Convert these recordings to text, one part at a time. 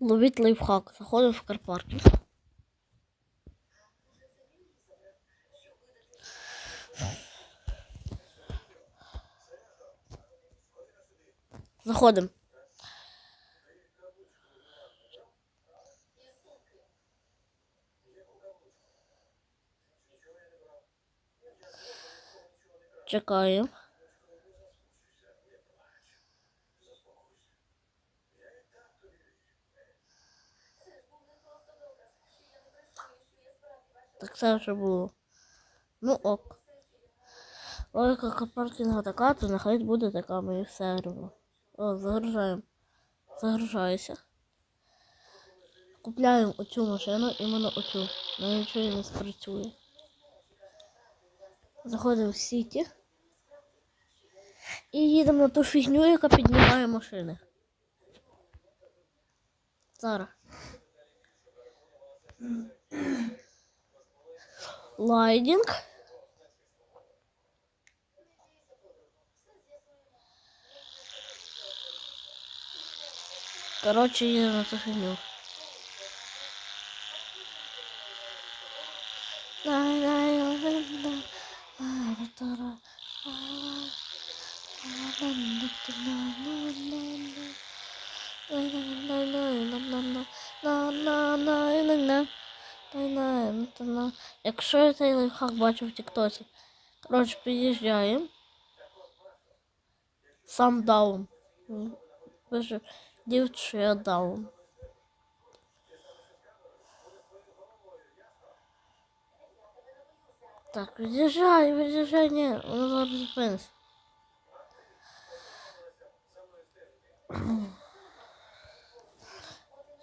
Ловіть лайфхак. Заходимо в карпаркінг. Заходимо. Чекаємо. Так це вже було. Ну ок. Логіка паркінгу така, то нехай буде така все рівно. О, загружаємо. Загружаюся. Купляємо оцю машину, іменно оцю. На нічого не спрацює. Заходимо в Сіті. І їдемо на ту фігню, яка піднімає машини. Зараз. лайнинг. Короче, я на хреню. Na na na na na na na na ту фігню. Якщо я цей лайфхак бачу в Тіктоці. Коротше, під'їжджаємо. Сам даун. Боже, дівчина, що я даун. Так, від'їжджай, від'їжджай, ні, воно зараз зупиниться.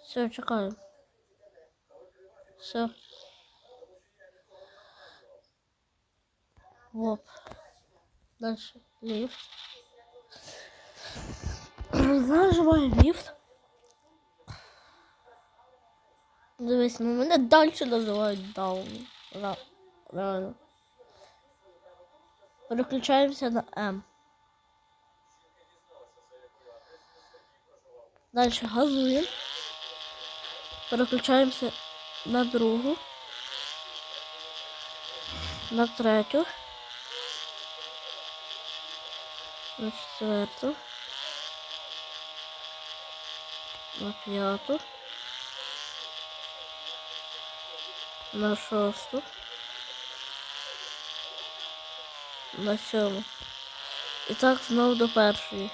Все, чекаю. Все. Вот. Дальше лифт. Нажимаем лифт. Дивись, ну мене далі називають даун. Реально. Переключаємося на М. Далі газуємо. Переключаємося на другу. На третю. На четверту. На п'яту. На шосту. На сьому. І так знову до першої.